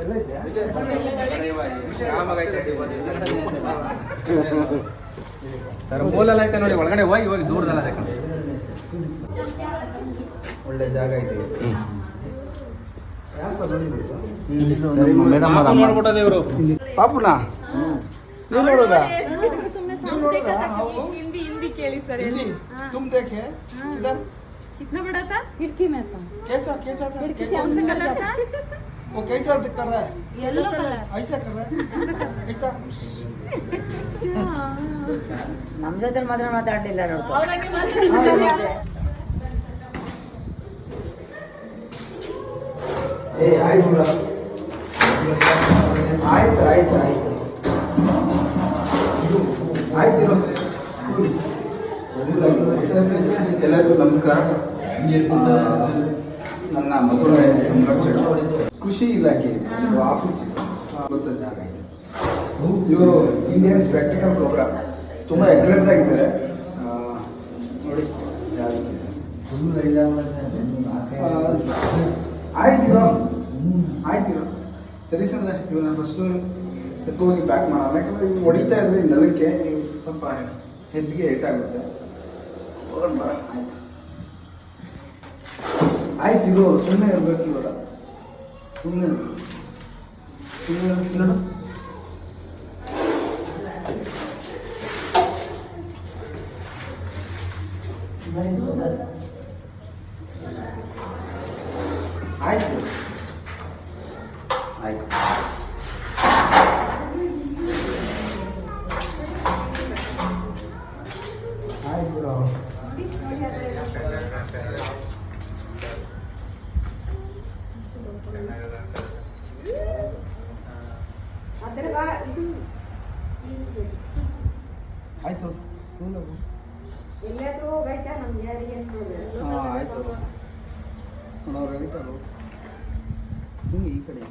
ಎಲ್ಲ ಇದೆಯಾ ಸರ್ ಮೂಲಲ್ಲ ಐತೆ ನೋಡಿ ಒಳಗಡೆ ಹೋಗಿ ಹೋಗಿ ದೂರದಲ್ಲ ಅದಕ್ಕೆ ಒಳ್ಳೆ ಜಾಗ ಇದೆ ಯಾರು ಸರ್ ಬಂದಿದ್ದು ಮೇಡಮ್ ಮಾಡ್ಬಿಟ್ಟದೆ ಇವರು ಪಾಪುನಾ ನೀವು ನೋಡೋದಾ तुमने ನೀವು ನೋಡೋದಾ हिंदी हिंदी केली सर हिंदी तुम देखे इधर कितना बड़ा था खिड़की में था कैसा कैसा था कैसा कौन सा कलर था वो कैसा कर रहा है येलो कलर ऐसा कर रहा है ऐसा ನಮ್ ಜೊತೆ ಮಾತ್ರ ಮಾತಾಡಲಿಲ್ಲ ನೋಡ್ಕೊ ಏ ಆಯ್ತು ಬಿಡ. ಆಯ್ತು ಆಯ್ತು ಆಯ್ತು ಆಯ್ತು ಇರು. ಎಲ್ಲರಿಗೂ ನಮಸ್ಕಾರ ಆ, ನನ್ನ ಮಧುರ ಸಂರಕ್ಷಣೆ. ಕೃಷಿ ಇಲಾಖೆ ಆಫೀಸ್ ಗೊತ್ತ ಜಾಗ ಇದೆ. ಇವರು ಇಂಡಿಯನ್ ಸ್ಪೆಕ್ಟಿಕಲ್ ಪ್ರೋಗ್ರಾಮ್ ತುಂಬ ಎಗ್ರೆಸ್ ಆಗಿದ್ದಾರೆ. ನೋಡಿ ಆಯ್ತಿರೋ ಆಯ್ತಿರೋ ಸರಿ ಸರ್ ಇವನ್ನ ಫಸ್ಟು ಹೋಗಿ ಪ್ಯಾಕ್ ಮಾಡೋಣ. ಯಾಕಂದ್ರೆ ಇವ್ನು ಹೊಡಿತಾ ಇದ್ವಿ ನೆಲಕ್ಕೆ. ಸ್ವಲ್ಪ ಹೆಡ್ಗೆ ಏಟಾಗುತ್ತೆ ಹೋಗೋಣ ಬಾ. ಆಯ್ತು. ಆಯ್ತು ಇದು ಸುಮ್ಮನೆ ಇರ್ಬೇಕು ಇವಾಗ. ಸುಮ್ಮನೆ ಸುಮ್ಮನೆ ಆಯ್ತು ಆಯ್ತು. ಆಯ್ತು. ಎಲ್ಲಾದ್ರೂ ಹೋಗೈತಾ ನಮ್ಗೆ ಯಾರಿಗೆ ಹಾಂ ಆಯ್ತು ನೋಡೋರು ಹೇಳ್ತಾರೋ ಹ್ಞೂ ಈ ಕಡೆ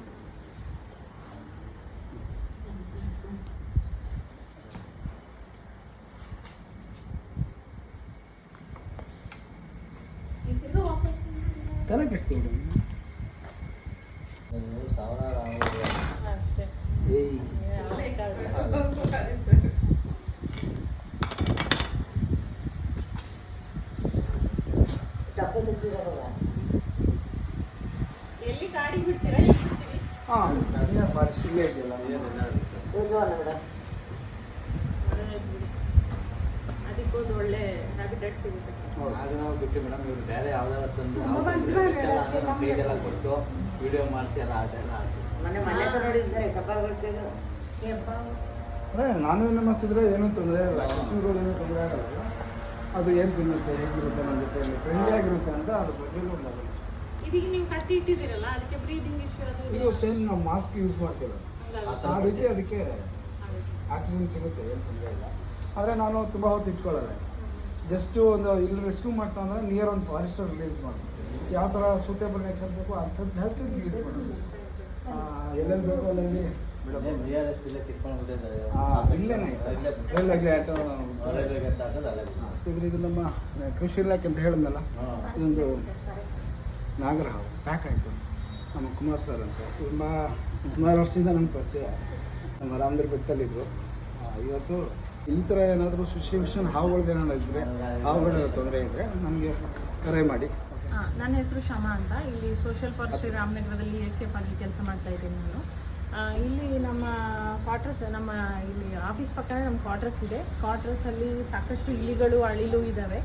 ತಲೆ ಕೆಡಿಸ್ಕೊಂಡು ಏಯ್ ಎಲ್ಲಿ ಗಾಡಿ ಬಿಡ್ತೀರಾ ಎಲ್ಲಿ ಬಿಡ್ತೀರಿ? ಹಾಂ ಫಾರೆಸ್ಟ್ ಇಲ್ಲೇ ಇದೆಯಲ್ಲ ಅದಕ್ಕೊಂದು ಒಳ್ಳೆ ಹ್ಯಾಬಿಟೆಟ್ ಸಿಗುತ್ತೆ. ಅದು ನಾವು ಬಿಟ್ಟು ಮೇಡಮ್ ಇವ್ರು ಬೇರೆ ಯಾವ್ದಾರ ತಂದು ನಮ್ಮ ಪೇಜೆಲ್ಲ ಕೊಟ್ಟು ವಿಡಿಯೋ ಮಾಡಿಸಿ ಎಲ್ಲ ಅದೆಲ್ಲ ಮೊನ್ನೆ ಮನೆ ಹತ್ರ ನಾನು ವೆಜ್ ಮಾಡಿಸಿದ್ರೆ ಏನೂ ತೊಂದರೆ ಇಲ್ಲ. ಏನೂ ತೊಂದರೆ ಆಗಲ್ಲ. ಅದು ಏನು ತಿನ್ನುತ್ತೆ ಹೇಗಿರುತ್ತೆ ನಮ್ಮ ಜೊತೆ ಫ್ರೆಂಡ್ಲಿ ಆಗಿರುತ್ತೆ ಅಂತ ಅದ್ರ ಬಗ್ಗೆ ನೋಡೋದು ಇದೀಗ ನೀವು ಕಟ್ಟಿ ಇಟ್ಟಿದ್ದೀರಲ್ಲ ಅದಕ್ಕೆ ಬ್ರೀದಿಂಗ್ ಇಶ್ಯೂ ಅದು ಇದು. ಸೇಮ್ ನಾವು ಮಾಸ್ಕ್ ಯೂಸ್ ಮಾಡ್ತೀವಿ. ಆ ರೀತಿ ಅದಕ್ಕೆ ಆಕ್ಸಿಜನ್ ಸಿಗುತ್ತೆ ಏನು ತೊಂದರೆ ಇಲ್ಲ. ಆದರೆ ನಾನು ತುಂಬ ಹೊತ್ತು ಇಟ್ಕೊಳ್ಳೋಲ್ಲ. ಜಸ್ಟು ಒಂದು ಇಲ್ಲಿ ರೆಸ್ಕ್ಯೂ ಮಾಡ್ತಾ ಅಂದ್ರೆ ನಿಯರ್ ಒಂದು ಫಾರೆಸ್ಟ್ ರಿಲೀಸ್ ಮಾಡ್ತೀನಿ. ಯಾವ ಥರ ಸೂಟೇಬಲ್ ನೆಕ್ಸ್ ಬೇಕು ಅಂಥದ್ದು ಜಾಸ್ತಿ ರಿಲೀಸ್ ಮಾಡೋದು. ಆ, ಎಲ್ಲೆಲ್ಲಿ ಬೇಕು ಅಲ್ಲೇ. ಸಿಗ್ರಿ ಇದು ನಮ್ಮ ಕೃಷಿ ಇಲಾಖೆ ಅಂತ ಹೇಳಿದ್ನಲ್ಲ. ಇದೊಂದು ನಾಗರಹಾವು. ಪ್ಯಾಕ್ ಆಯಿತು. ನಮ್ಮ ಕುಮಾರ್ ಸರ್ ಅಂತ. ತುಂಬ ಸುಮಾರು ವರ್ಷದಿಂದ ನನ್ನ ಪರಿಚಯ. ನಮ್ಮ ರಾಮದ್ರ ಬೆಟ್ಟದಲ್ಲಿದ್ದರು ಇವತ್ತು ಈ ಥರ ಏನಾದರೂ ಸಿಚುವೇಶನ್ ಹಾವುಗಳದ್ದು ಏನಾದ್ರು ಇದ್ದರೆ ಹಾವುಗಳ ತೊಂದರೆ ಇದ್ದರೆ ನಮಗೆ ಕರೆ ಮಾಡಿ. ನನ್ನ ಹೆಸರು ಶಮಾ ಅಂತ. ಇಲ್ಲಿ ಸೋಷಿಯಲ್ ಫಾರೆಸ್ಟ್ರಿ ರಾಮನಗರದಲ್ಲಿ ಎಸ್ ಎಫ್ ಆಗಿ ಕೆಲಸ ಮಾಡ್ತಾ ಇದ್ದೀನಿ ನಾನು. ಇಲ್ಲಿ ನಮ್ಮ ಕ್ವಾರ್ಟರ್ಸ್ ನಮ್ಮ ಇಲ್ಲಿ ಆಫೀಸ್ ಪಕ್ಕನೇ ನಮ್ಮ ಕ್ವಾರ್ಟರ್ಸ್ ಇದೆ. ಕ್ವಾರ್ಟರ್ಸಲ್ಲಿ ಸಾಕಷ್ಟು ಇಲಿಗಳು, ಅಳಿಲು ಇದ್ದಾವೆ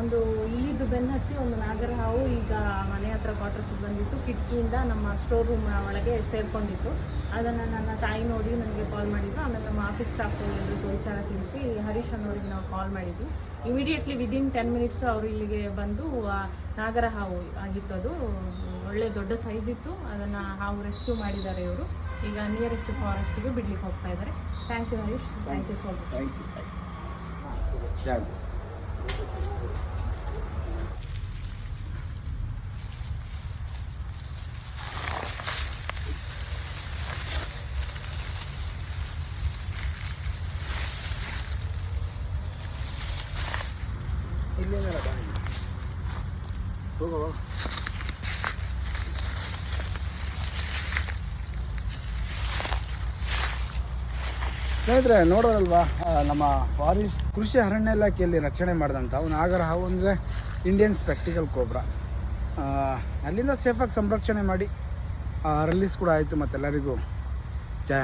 ಒಂದು ಇಲ್ಲಿದ್ದು ಬೆನ್ನು ಹತ್ತಿ ಒಂದು ನಾಗರಹಾವು ಈಗ ಮನೆ ಹತ್ರ ಕ್ವಾರ್ಟರ್ಸಿಗೆ ಬಂದಿತ್ತು. ಕಿಟಕಿಯಿಂದ ನಮ್ಮ ಸ್ಟೋರ್ ರೂಮ್ ಒಳಗೆ ಸೇರಿಕೊಂಡಿತ್ತು. ಅದನ್ನು ನನ್ನ ತಾಯಿ ನೋಡಿ ನನಗೆ ಕಾಲ್ ಮಾಡಿದ್ರು ಆಮೇಲೆ ನಮ್ಮ ಆಫೀಸ್ ಸ್ಟಾಫ್ ಎಲ್ಲರಿಗೂ ವಿಚಾರ ತಿಳಿಸಿ ಹರೀಶ್ ಅನ್ನೋರಿಗೆ ನಾವು ಕಾಲ್ ಮಾಡಿದ್ವಿ. ಇಮಿಡಿಯೇಟ್ಲಿ ವಿದಿನ್ ಟೆನ್ ಮಿನಿಟ್ಸ್ ಅವರು ಇಲ್ಲಿಗೆ ಬಂದು, ಆ ನಾಗರ ಹಾವು ಆಗಿತ್ತು ಅದು ಒಳ್ಳೆ ದೊಡ್ಡ ಸೈಜ್ ಇತ್ತು. ಅದನ್ನು ಹಾವು ರೆಸ್ಕ್ಯೂ ಮಾಡಿದ್ದಾರೆ ಇವರು. ಈಗ ನಿಯರೆಸ್ಟ್ ಫಾರೆಸ್ಟಿಗೆ ಬಿಡ್ಲಿಕ್ಕೆ ಹೋಗ್ತಾ ಇದ್ದಾರೆ. Thank you Harish. Thank you so much thank you ಯಾರು ಸ್ನೇಹಿತರೆ, ನೋಡೋದಲ್ವಾ ನಮ್ಮ ಫಾರೆಸ್ಟ್ ಕೃಷಿ ಅರಣ್ಯ ಇಲಾಖೆಯಲ್ಲಿ ರಕ್ಷಣೆ ಮಾಡಿದಂಥ ಒಂದು ಆಗರ ಹಾವು ಅಂದರೆ ಇಂಡಿಯನ್ ಸ್ಪೆಕ್ಟಿಕಲ್ ಕೋಬ್ರಾ ಅಲ್ಲಿಂದ ಸೇಫಾಗಿ ಸಂರಕ್ಷಣೆ ಮಾಡಿ ರಿಲೀಸ್ ಕೂಡ ಆಯಿತು ಮತ್ತೆಲ್ಲರಿಗೂ. ಜಯ